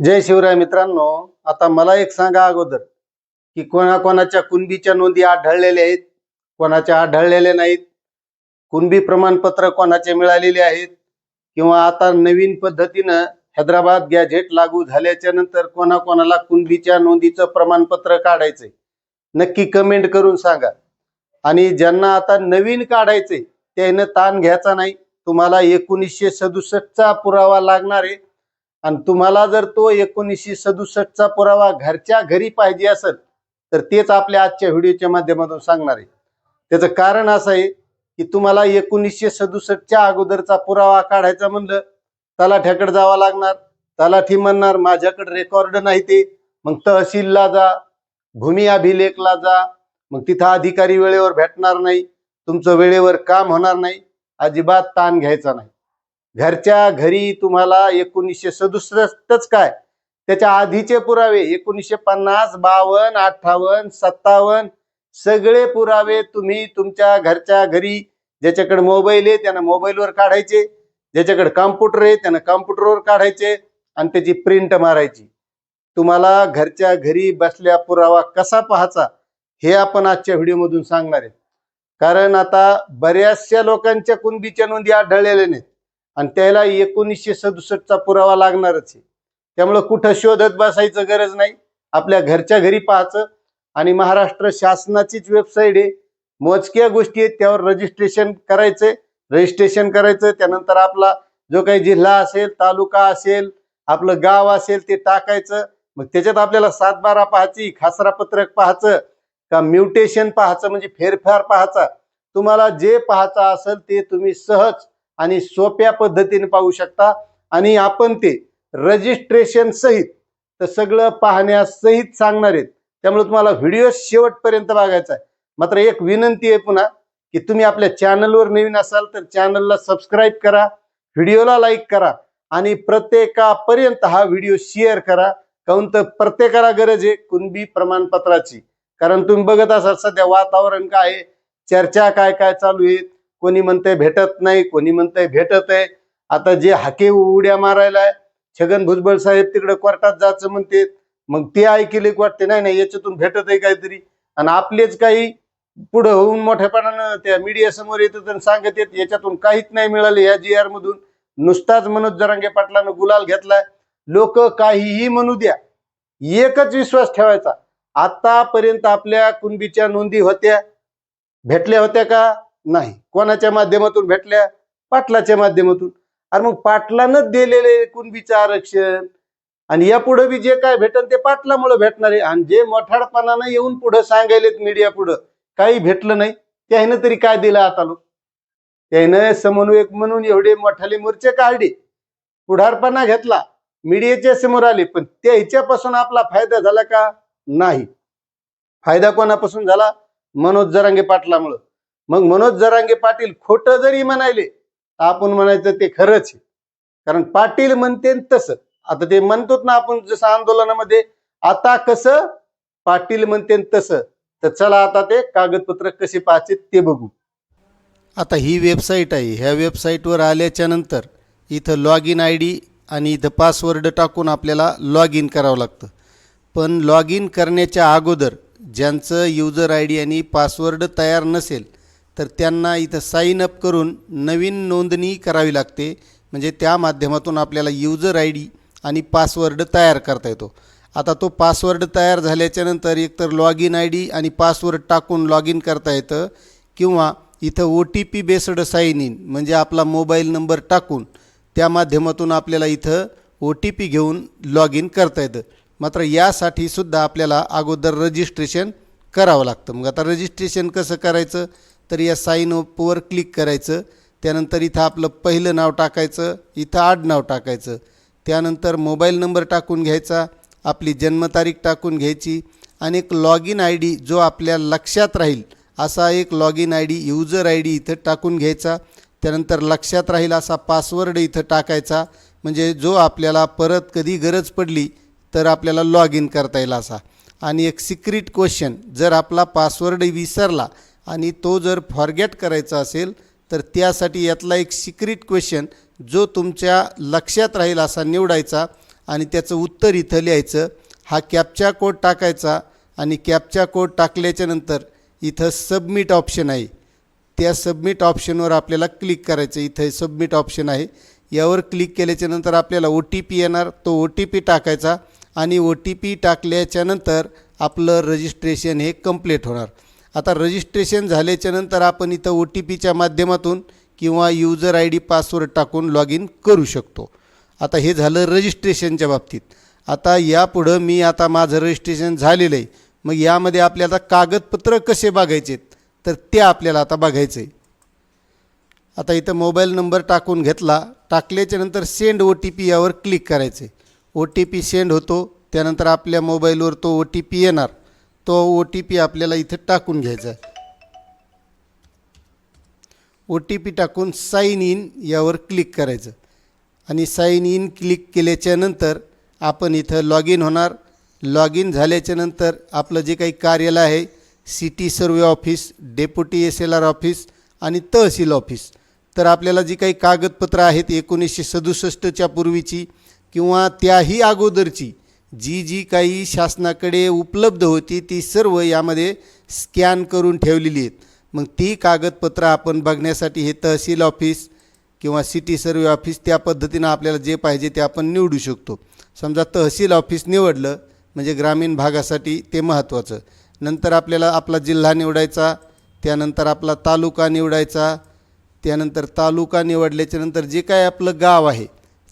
जय शिवराय मित्रांनो आता मला एक सांगा अगोदर की कोणाकोणाच्या कुणबीच्या नोंदी आढळलेल्या आहेत कोणाच्या आढळलेल्या नाहीत कुणबी प्रमाणपत्र कोणाचे मिळालेले आहेत किंवा आता नवीन पद्धतीनं हैदराबाद गॅझेट लागू झाल्याच्यानंतर कोणाकोणाला कुणबीच्या नोंदीचं प्रमाणपत्र काढायचंय नक्की कमेंट करून सांगा. आणि ज्यांना आता नवीन काढायचंय त्यानं ताण घ्यायचा नाही तुम्हाला एकोणीसशे सदुसष्टचा पुरावा लागणार आहे आणि तुम्हाला जर तो एकोणीसशे सदुसष्टचा पुरावा घरच्या घरी पाहिजे असेल तर तेच आपल्या आजच्या व्हिडिओच्या माध्यमातून सांगणार आहे. त्याचं कारण असं आहे की तुम्हाला एकोणीसशे सदुसष्टच्या अगोदरचा पुरावा काढायचा म्हणलं तलाठ्याकडे जावं लागणार. तलाठी म्हणणार माझ्याकडे रेकॉर्ड नाही ते. मग तहसीलला जा भूमी अभिलेखला जा. मग तिथं अधिकारी वेळेवर भेटणार नाही. तुमचं वेळेवर काम होणार नाही. अजिबात ताण घ्यायचा नाही. घरच्या घरी तुम्हाला एकोणीसशे सदुसष्टच काय? त्याच्या आधीचे पुरावे एकोणीसशे पन्नास बावन्न अठ्ठावन्न सत्तावन्न सगळे पुरावे तुम्ही तुमच्या घरच्या घरी ज्याच्याकडे मोबाईल आहे त्यानं मोबाईलवर काढायचे. ज्याच्याकडे कॉम्प्युटर आहे त्यानं कॉम्प्युटरवर काढायचे आणि त्याची प्रिंट मारायची. तुम्हाला घरच्या घरी बसल्या पुरावा कसा पाहायचा हे आपण आजच्या व्हिडिओमधून सांगणार आहे. कारण आता बऱ्याचशा लोकांच्या कुणबीच्या नोंदी आढळलेल्या नाहीत. आणि त्याला एकोणीसशे सदुसष्टचा पुरावा लागणारच आहे. त्यामुळं कुठं शोधत बसायचं गरज नाही. आपल्या घरच्या घरी पाहायचं. आणि महाराष्ट्र शासनाचीच वेबसाईट आहे. मोजक्या गोष्टी आहेत त्यावर रजिस्ट्रेशन करायचंय. रजिस्ट्रेशन करायचं त्यानंतर आपला जो काही जिल्हा असेल तालुका असेल आपलं गाव असेल ते टाकायचं. मग त्याच्यात आपल्याला सातबारा पाहायची खासरा पत्रक पाहायचं का म्युटेशन पाहायचं म्हणजे फेरफार पाहायचा. तुम्हाला जे पाहायचं असेल ते तुम्ही सहज आणि सोप्या पद्धतीने पाहू शकता. आणि आपण ते रजिस्ट्रेशन सहित तर सगळं पाहण्यासहित सांगणार आहेत. त्यामुळे तुम्हाला व्हिडिओ शेवटपर्यंत बघायचा आहे. मात्र एक विनंती आहे पुन्हा की तुम्ही आपल्या चॅनलवर नवीन असाल तर चॅनलला सबस्क्राईब करा व्हिडिओला लाईक करा आणि प्रत्येकापर्यंत हा व्हिडिओ शेअर करा. काहून तर प्रत्येकाला गरज आहे कुणबी प्रमाणपत्राची. कारण तुम्ही बघत असाल सध्या वातावरण काय आहे? चर्चा काय काय चालू आहेत? कोणी म्हणतंय भेटत नाही कोणी म्हणतंय भेटत आहे. आता जे हाके उड्या मारायला आहे, छगन भुजबळ साहेब तिकडे कोर्टात जायचं म्हणते मग ते ऐकले वाटते नाही नाही याच्यातून भेटत आहे काहीतरी. आणि आपलेच काही पुढं होऊन मोठ्यापणानं त्या मीडिया समोर येतात आणि सांगत येत याच्यातून काहीच नाही मिळालं या जी आर मधून. नुसताच मनोज जरांगे पाटलानं गुलाल घेतलाय. लोक काहीही म्हणू द्या. एकच विश्वास ठेवायचा. आतापर्यंत आपल्या कुणबीच्या नोंदी होत्या. भेटल्या होत्या का? नाही. कोणाच्या माध्यमातून भेटल्या? पाटलाच्या माध्यमातून. अरे मग पाटलानच दिलेले कुणबीचं आरक्षण. आणि यापुढे बी जे काय भेटन ते पाटलामुळे भेटणार आहे. आणि जे मोठाडपणानं येऊन पुढं सांगायलेत मीडिया पुढं काही भेटलं नाही. त्यानं तरी काय दिलं आता लोक? त्यानं समन्वयक म्हणून एवढे मोठाले मोर्चे काढले. पुढारपणा घेतला. मीडियाच्या समोर आले. पण त्या ह्याच्यापासून आपला फायदा झाला का? नाही. फायदा कोणापासून झाला? मनोज जरांगे पाटलामुळं. मग मनोज जरांगे पाटील खोटं जरी म्हणायले तर आपण म्हणायचं ते खरंच आहे. कारण पाटील म्हणते तसं. आता ते म्हणतोच ना आपण जसं आंदोलनामध्ये आता कसं पाटील म्हणते तसं तर चला आता ते कागदपत्र कसे पाहायचे ते बघू. आता ही वेबसाईट आहे. ह्या वेबसाईटवर आल्याच्यानंतर इथं लॉग इन आय डी आणि इथं पासवर्ड टाकून आपल्याला लॉग इन करावं लागतं. पण लॉग इन करण्याच्या अगोदर ज्यांचं युजर आय डी आणि पासवर्ड तयार नसेल तर त्यांना इथं साईन अप करून नवीन नोंदणी करावी लागते. म्हणजे त्या माध्यमातून आपल्याला युजर आय डी आणि पासवर्ड तयार करता येतो. आता तो पासवर्ड तयार झाल्याच्यानंतर एकतर लॉग इन आय डी आणि पासवर्ड टाकून लॉग इन करता येतं किंवा इथं O T P based sign in म्हणजे आपला मोबाईल नंबर टाकून त्या माध्यमातून आपल्याला इथं ओ टी पी घेऊन लॉग इन करता येतं. मात्र यासाठी सुद्धा आपल्याला अगोदर रजिस्ट्रेशन करावं लागतं. मग आता रजिस्ट्रेशन कसं करायचं? तर या साईन अपवर क्लिक करायचं. त्यानंतर इथं आपलं पहिलं नाव टाकायचं. इथं आडनाव टाकायचं. त्यानंतर मोबाईल नंबर टाकून घ्यायचा. आपली जन्मतारीख टाकून घ्यायची. आणि एक लॉग इन आय डी जो आपल्या लक्षात राहील असा एक log in I D user I D इथं टाकून घ्यायचा. त्यानंतर लक्षात राहील असा पासवर्ड इथं टाकायचा. म्हणजे जो आपल्याला परत कधी गरज पडली तर आपल्याला लॉग इन करता येईल असा. आणि एक सिक्रेट क्वेश्चन जर आपला पासवर्ड विसरला आणि तो जर फॉरगेट करायचा असेल तर त्यासाठी यातला एक सिक्रेट क्वेश्चन जो तुमच्या लक्षात राहील असा निवडायचा आणि त्याचं उत्तर इथं लिहायचं. हा कॅपचा कोड टाकायचा आणि कॅपचा कोड टाकल्याच्यानंतर इथं सबमिट ऑप्शन आहे. त्या सबमिट ऑप्शनवर आपल्याला क्लिक करायचं. इथं सबमिट ऑप्शन आहे. यावर क्लिक केल्याच्यानंतर आपल्याला ओ टी पी येणार. तो ओ टी पी टाकायचा आणि ओ टी पी टाकल्याच्यानंतर आपलं रजिस्ट्रेशन हे कंप्लीट होणार. आता रजिस्ट्रेशन झाल्याच्यानंतर आपण इथं ओ टी पीच्या माध्यमातून किंवा युजर आय डी पासवर्ड टाकून लॉग इन करू शकतो. आता हे झालं रजिस्ट्रेशनच्या बाबतीत. आता यापुढं मी आता माझं रजिस्ट्रेशन झालेलं आहे. मग यामध्ये आपल्याला कागदपत्र कसे बघायचे? तर ते आपल्याला आता बघायचं आहे आता इथं मोबाईल नंबर टाकून घेतला. टाकल्याच्या नंतर सेंड ओ टी पी यावर क्लिक करायचे ओ टी पी सेंड होतो. त्यानंतर आपल्या मोबाईलवर तो ओ टी पी येणार. तो ओ टी पी आपल्याला इथं टाकून घ्यायचा आहे. ओ टी पी टाकून साईन इन यावर क्लिक करायचं. आणि साईन इन क्लिक केल्याच्यानंतर आपण इथं लॉग इन होणार. लॉग इन झाल्याच्यानंतर आपलं जे काही कार्यालय आहे city survey office deputy S L R office आणि तहसील ऑफिस तर आपल्याला जी काही कागदपत्रं आहेत एकोणीसशे सदुसष्टच्या पूर्वीची किंवा त्याही अगोदरची जी जी काही शासनाकडे उपलब्ध होती ती सर्व यामध्ये स्कॅन करून ठेवलेली आहेत. मग ती कागदपत्रं आपण बघण्यासाठी हे तहसील ऑफिस किंवा सिटी सर्वे ऑफिस त्या पद्धतीनं आपल्याला जे पाहिजे ते आपण निवडू शकतो. समजा तहसील ऑफिस निवडलं म्हणजे ग्रामीण भागासाठी ते महत्त्वाचं. नंतर आपल्याला आपला जिल्हा निवडायचा त्यानंतर आपला तालुका निवडायचा त्यानंतर तालुका निवडल्याच्यानंतर जे काय आपलं गाव आहे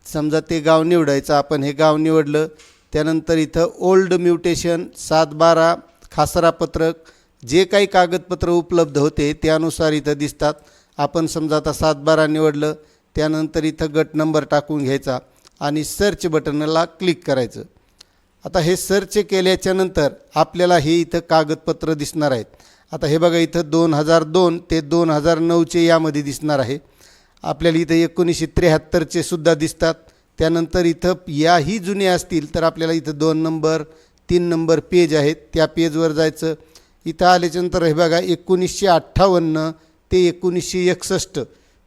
समजा ते गाव निवडायचं आपण हे गाव निवडलं त्यानंतर इथं ओल्ड म्युटेशन सात बारा खासरा पत्रक जे काही कागदपत्र उपलब्ध होते त्यानुसार इथं दिसतात. आपण समजा आता सात बारा निवडलं त्यानंतर इथं गट नंबर टाकून घ्यायचा आणि सर्च बटनला क्लिक करायचं. आता हे सर्च केल्याच्यानंतर आपल्याला हे इथं कागदपत्र दिसणार आहेत. आता हे बघा इथं दोन हजार दोन ते दोन हजार नऊचे यामध्ये दिसणार आहे. आपल्याला इथं एकोणीसशे त्र्याहत्तरचे सुद्धा दिसतात. त्यानंतर इथं याही जुने असतील तर आपल्याला इथं दोन नंबर तीन नंबर पेज आहेत. त्या पेजवर जायचं. इथं आल्याच्यानंतर हे बघा एकोणीसशे अठ्ठावन्न ते एकोणीसशे एकसष्ट.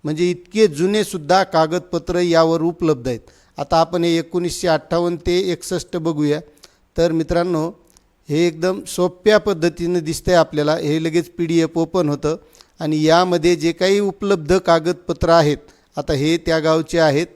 म्हणजे इतके जुनेसुद्धा कागदपत्र यावर उपलब्ध आहेत. आता आपण हे एकोणीसशे अठ्ठावन्न ते एकसष्ट बघूया. तर मित्रांनो हे एकदम सोप्या पद्धतीनं दिसतंय आपल्याला. हे लगेच पी डी एफ ओपन होतं. आणि यामध्ये जे काही उपलब्ध कागदपत्र आहेत आता हे त्या गावचे आहेत.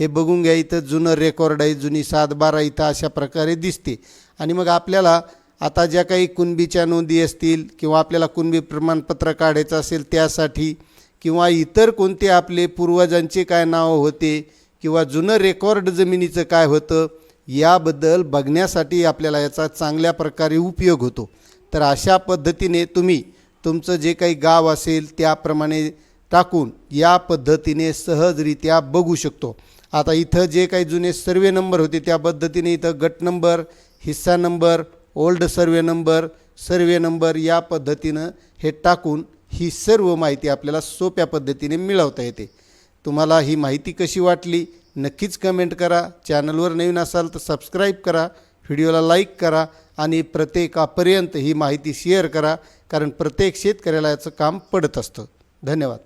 हे बघून घ्या इथं जुनं रेकॉर्ड आहे जुनी सात बारा इथं अशा प्रकारे दिसते. आणि मग आपल्याला आता ज्या काही कुणबीच्या नोंदी असतील किंवा आपल्याला कुणबी प्रमाणपत्र काढायचं असेल त्यासाठी किंवा इतर कोणते आपले पूर्वजांचे काय नाव होते किंवा जुनं रेकॉर्ड जमिनीचं काय होतं याबद्दल बघण्यासाठी आपल्याला याचा चांगल्या प्रकारे उपयोग होतो. तर अशा पद्धतीने तुम्ही तुमचं जे काही गाव असेल त्याप्रमाणे टाकून या पद्धतीने सहजरित्या बघू शकतो. आता इथं जे काही जुने सर्वे नंबर होते त्या पद्धतीने इथं गट नंबर हिस्सा number old survey number survey number या पद्धतीनं हे टाकून ही सर्व माहिती आपल्याला सोप्या पद्धतीने मिळवता येते. तुम्हाला ही माहिती कशी वाटली नक्कीच कमेंट करा. चॅनलवर नवीन असाल तर सबस्क्राईब करा व्हिडिओला लाईक करा आणि प्रत्येकापर्यंत ही माहिती शेअर करा कारण प्रत्येक शेतकऱ्याला याचं काम पडत असतं. धन्यवाद.